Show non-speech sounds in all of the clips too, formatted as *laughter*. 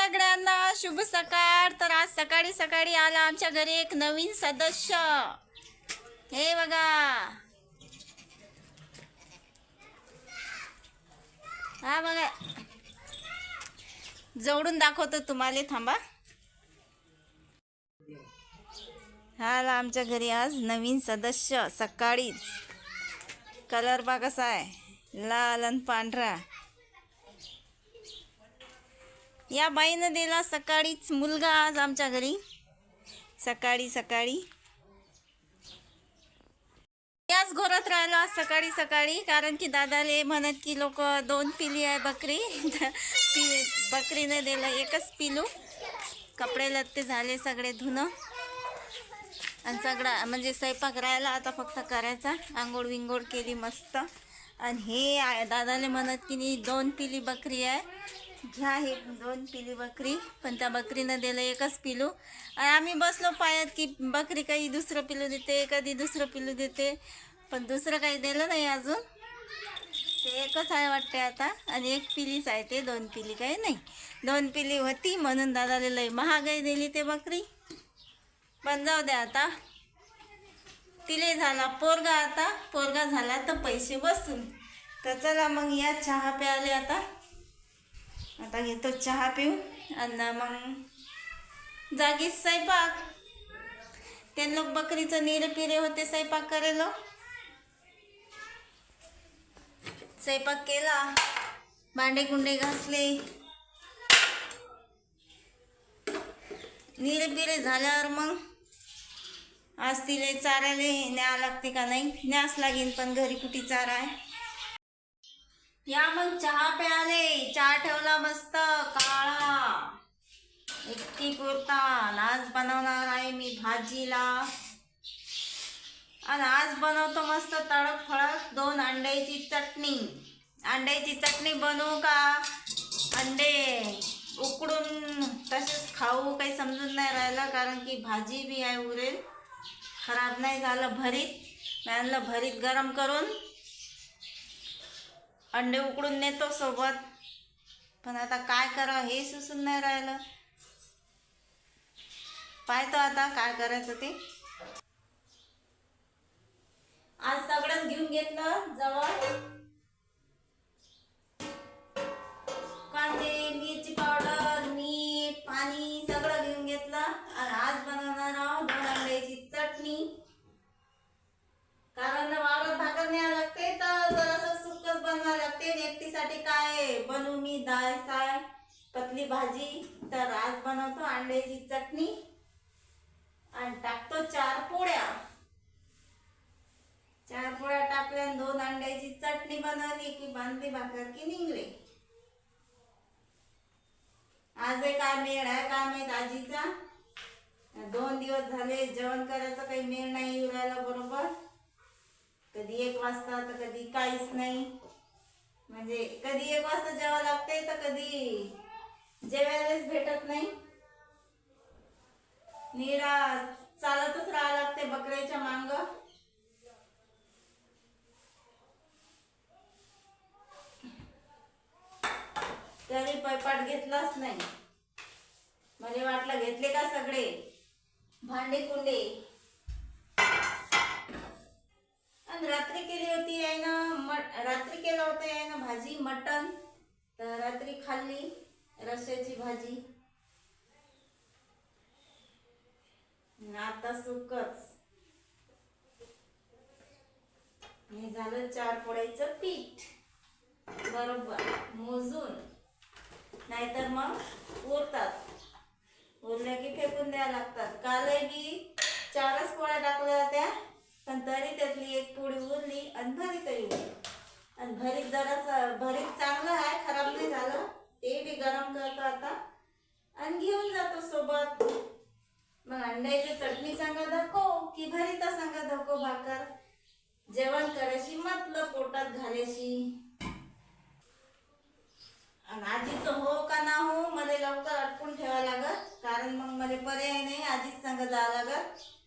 सगळ्यांना शुभ सकाळ. तर आज सकाळी सकाळी आला आमच्या घरी एक नवीन सदस्य. हे बघा. हा बघा. जवळून दाखवतो तुम्हाला थांबा. हा आला आमच्या घरी आज नवीन सदस्य सकाळीच. कलर बा कसा आहे. लाल आणि पांढरा. या बाईनं दिला सकाळीच मुलगा आज आमच्या घरी. सकाळी सकाळी. याच घोरत राहिलो आज सकाळी सकाळी कारण की दादाले म्हणत की लोक दोन पिली आहे बकरी. *laughs* पि बकरीने दिलं एकच पिलू. कपडे लत्ते झाले सगळे धुणं. आणि सगळा म्हणजे स्वयंपाक राहिला आता फक्त करायचा. आंघोळ विंघोळ केली मस्त. आणि हे दादाले म्हणत की नाही दोन पिली बकरी आहे. घ्या हे दोन पिली बकरी पण त्या बकरीनं दिलं एकच पिलू. आणि आम्ही बसलो पायात की बकरी काही दुसरं पिलू देते कधी दुसरं पिलू देते पण दुसरं काही दिलं नाही अजून. ते एकच आहे वाटते आता आणि एक पिलीच आहे ते दोन पिली काही नाही. दोन पिली होती म्हणून दादाला लई महागाई दिली ते बकरी. पण जाऊ द्या आता. तिले झाला पोरगा आता पोरगा झाला तर पैसे बसून. तर चला मग या चहा प्याले आता. आता घेतो चहा पिऊ आणि मग जागीच स्वयंपाक. ते लोक बकरीचं निरे पिरे होते स्वयंपाक करेलो. स्वयंपाक केला. भांडे कुंडे घासले. निरे पिरे झाल्यावर मग आज तिले चारायला न्या लागते का नाही? न्यास लागेल पण घरी कुठे चारा आहे? या मग चहा प्याले. चहा ठेवला मस्त काळा. एकटी पुरता आज बनवणार आहे मी भाजीला. आणि आज बनवतो मस्त तडक फळक दोन अंड्याची चटणी. अंड्याची चटणी बनवू का? अंडे उकडून तसेच खाऊ काही समजून नाही राहिलं कारण की भाजी बी आहे उरेल. खराब नाही झालं भरीत. मी आणलं भरीत गरम करून. अंडे उकडून नेतो सोबत. पण आता काय करावं हे सुचून नाही राहिलं. पाहतो आता काय करायचं ते. आज सगळंच घेऊन घेतलं जवळ. कांदे मिरची पावडर मी डाळ साय पतली भाजी तर आज बनवतो अंड्याची चटणी आणि टाकतो चार पोळ्या चार पोळ्या टाकल्या आणि दोन अंड्याची चटणी बनवली की बांधली भाकर की निघले. आज एक काय मेळ आहे काय माहीत आजीचा दोन दिवस झाले जेवण करायचं काही मेळ नाही उरायला राहिला बरोबर. कधी एक वाजता तर कधी काहीच नाही. म्हणजे कधी एक वाजता जेवा लागते तर कधी जेवायलाच भेटत नाही. निरा चालतच राहावं लागते बकऱ्याच्या मांग. तरी पैपाट घेतलाच नाही. मला वाटलं घेतले का सगळे? भांडे कुंडे? रात्री केली होती आहे ना मट रात्री केलं होतं आहे ना भाजी मटन तर रात्री खाल्ली रस्याची भाजी. आता सुकच. हे झालं चार पोळ्याचं पीठ. बरोबर मोजून. नाहीतर मग उरतात उरल्या की फेकून द्यायला लागतात. कालही बी चारच पोळ्या टाकल्या होत्या. पण तरी त्यातली एक पोळी उरली आणि भरीतही उरली आणि भरीत जरासं भरीत चांगलं आहे खराब नाही झालं. ते बी गरम करतो आता. आणि घेऊन जातो सोबत. मग अंड्याची चटणी सांगा धको की भरीता सांगा धको भाकर. जेवण करायची म्हटलं पोटात घालायची. आणि आजीचं हो का ना हो मला लवकर अडकून ठेवा लागत कारण मग मला पर्याय नाही आजीच सांग जावं लागत.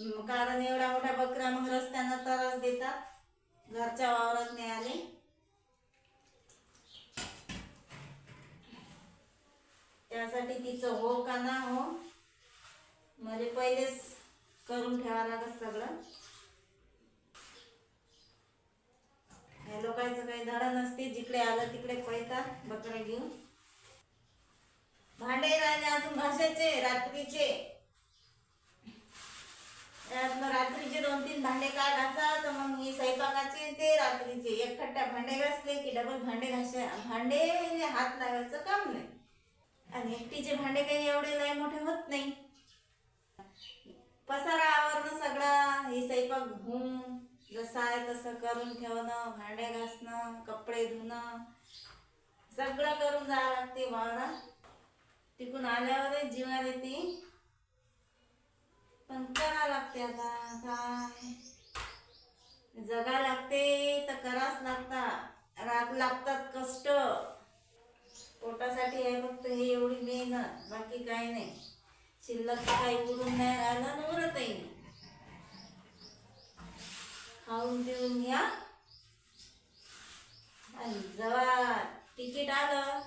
कारण एवढा मोठा बकरा मग रस्त्यानं तरच देतात. घरच्या वावरात नाही आले. त्यासाठी तिचं हो का ना हो मला पहिलेच करून ठेवा लागत सगळं. ह्या लोकांचं काही धडा नसते जिकडे आलं तिकडे पळतात बकऱ्या घेऊन. भांडे राहिले अजून भाषेचे रात्रीचे. रात्रीचे दोन तीन भांडे काय घासा तर मग मी स्वयंपाकाचे ते रात्रीचे. एक खट्ट्या भांडे घासले की डबल भांडे घासा भांडे हात लावायचं काम नाही. आणि एकटीचे भांडे काही एवढे लय मोठे होत नाही. पसारा आवरणं सगळं हे स्वयंपाक धुवून जसं आहे तसं करून ठेवणं भांडे घासणं कपडे धुणं सगळं करून जावं लागते वावरात. तिकून आल्यावरच जीवा येते. पण करा लागते आता काय? जगा लागते तर कराच लागता राग लागतात कष्ट. पोटासाठी आहे फक्त हे एवढी मेहनत बाकी काही नाही. शिल्लक तर काही उडून नाही राहिलं उरतही नाही खाऊन पिऊन घ्या. आणि जेव्हा तिकीट आलं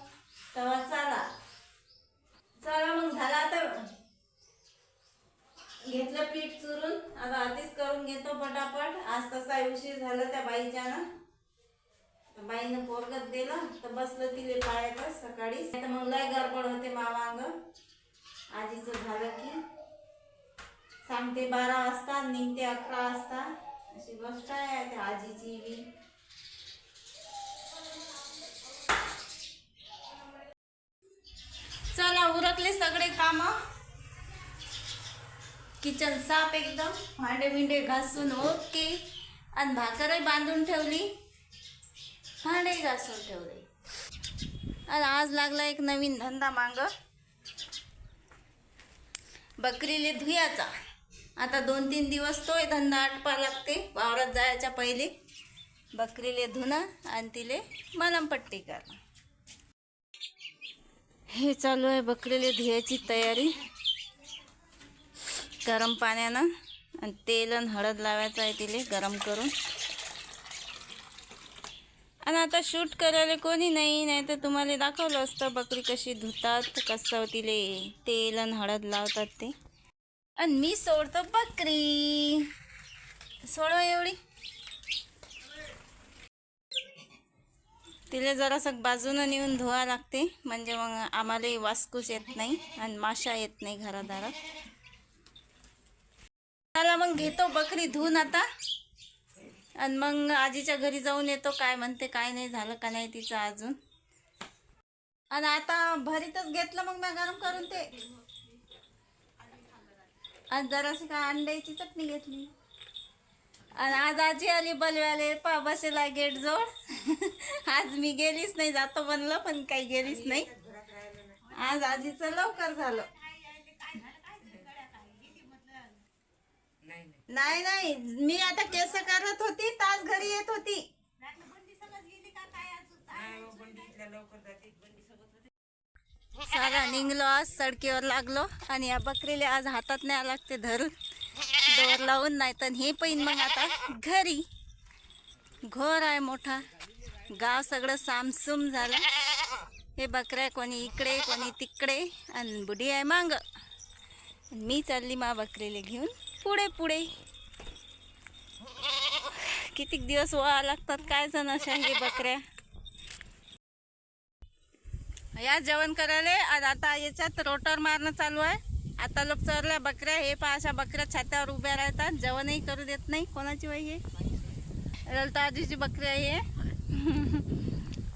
तेव्हा चाला. चला मग झाला आता. घेतलं पीठ चुरून. आता आधीच करून घेतो पटापट. आज तसा उशीर झाला त्या बाईच्यानं. बाईनं पोरगत दिलं तर बसलं तिले पायात सकाळी. तर मग लय गडबड होते मावांग आजीचं झालं की सांगते बारा वाजता निघते अकरा वाजता. अशी गोष्ट आहे त्या आजीची बी. चला उरकले सगळे काम. किचन साफ एकदम भांडे बिंडे घासून ओके. आणि भाकरही बांधून ठेवली. भांडे घासून ठेवले. आणि आज लागला एक नवीन धंदा मांग. बकरीले धुयाचा. आता दोन तीन दिवस तोय धंदा आटपा लागते वावरात जायच्या पहिले. बकरीले धुणं आणि तिले मलमपट्टी करणं. हे चालू आहे बकरीले धुयाची तयारी. गरम पाण्यानं आणि तेल आणि हळद लावायचं आहे तिले गरम करून. आणि आता शूट करायला कोणी नाही नाही तर तुम्हाला दाखवलं असतं बकरी कशी धुतात कसं तिले तेल आणि हळद लावतात ते. आणि मी सोडतो बकरी. सोडव एवढी. तिला जरासं बाजूनं नेऊन धुवा लागते म्हणजे मग आम्हाला वासकूस येत नाही आणि माशा येत नाही घरादारात. चला मग घेतो बकरी धुवून आता. आणि मग आजीच्या घरी जाऊन येतो काय म्हणते काय नाही झालं का नाही तिचं अजून. आणि आता भरीतच घेतलं मग मी गरम करून ते. आज जराशी काय अंड्याची चटणी घेतली. आणि आज आजी आली बलव्याले पा बसेला गेट जवळ. आज मी गेलीच नाही जातो बनलं पण काही गेलीच नाही. आज आजीचं लवकर झालं. नाही नाही. मी आता केस करत होती तास घरी येत होती. सारा निघलो आज सडकीवर लागलो आणि या बकरीला आज हातात न्यावं लागते धरून. दोर लावून नाही तर हे पैन मग आता घरी. घोर आहे मोठा. गाव सगळं सामसूम झालं. हे बकऱ्या कोणी इकडे कोणी तिकडे आणि बुडी आहे मांग. मी चालली मा बकरीला घेऊन. पुढे पुढे. कितीक दिवस वा लागतात काय जण अशा हे बकऱ्या. या जेवण करायला आणि आता याच्यात रोटर मारणं चालू आहे. आता लोक चरल्या बकऱ्या हे पहा अशा बकऱ्या छात्यावर उभ्या राहतात. जेवणही करू देत नाही कोणाची वय हे. ललता आजीची बकरी आहे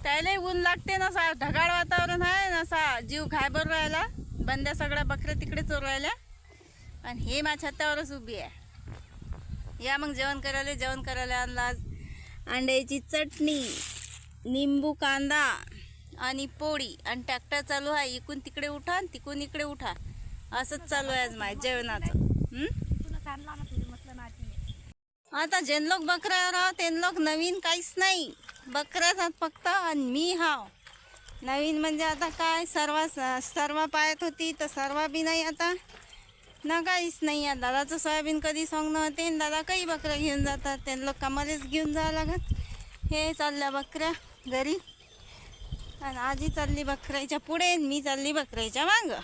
त्याला ऊन लागते नसा ढगाळ वातावरण आहे नसा जीव घायबर राहिला. बंद्या सगळ्या बकऱ्या तिकडे राहिल्या आणि हे माझ्या छतावरच उभी आहे. या मग जेवण करायला जेवण करायला आणला आज. अंड्याची चटणी निंबू कांदा आणि पोळी. आणि ट्रॅक्टर चालू आहे. इकून तिकडे उठा आणि तिकून इकडे उठा. असंच चालू आहे आज माय जेवणाचं. आता जेन लोक बकऱ्यावर आहो तेन लोक नवीन काहीच नाही. बकऱ्याच आहेत फक्त आणि मी हाव. नवीन म्हणजे आता काय? सर्व सर्व पाहत होती तर सर्व बी नाही आता. ना काहीच नाही आहे. दादाचं सोयाबीन कधी सोंगणं होते दादा काही बकऱ्या घेऊन जातात. त्यांना लोक कामालाच घेऊन जावं लागत. हे चालल्या बकऱ्या घरी. आणि आजी चालली बकऱ्याच्या पुढे मी चालली बकऱ्याच्या मागं.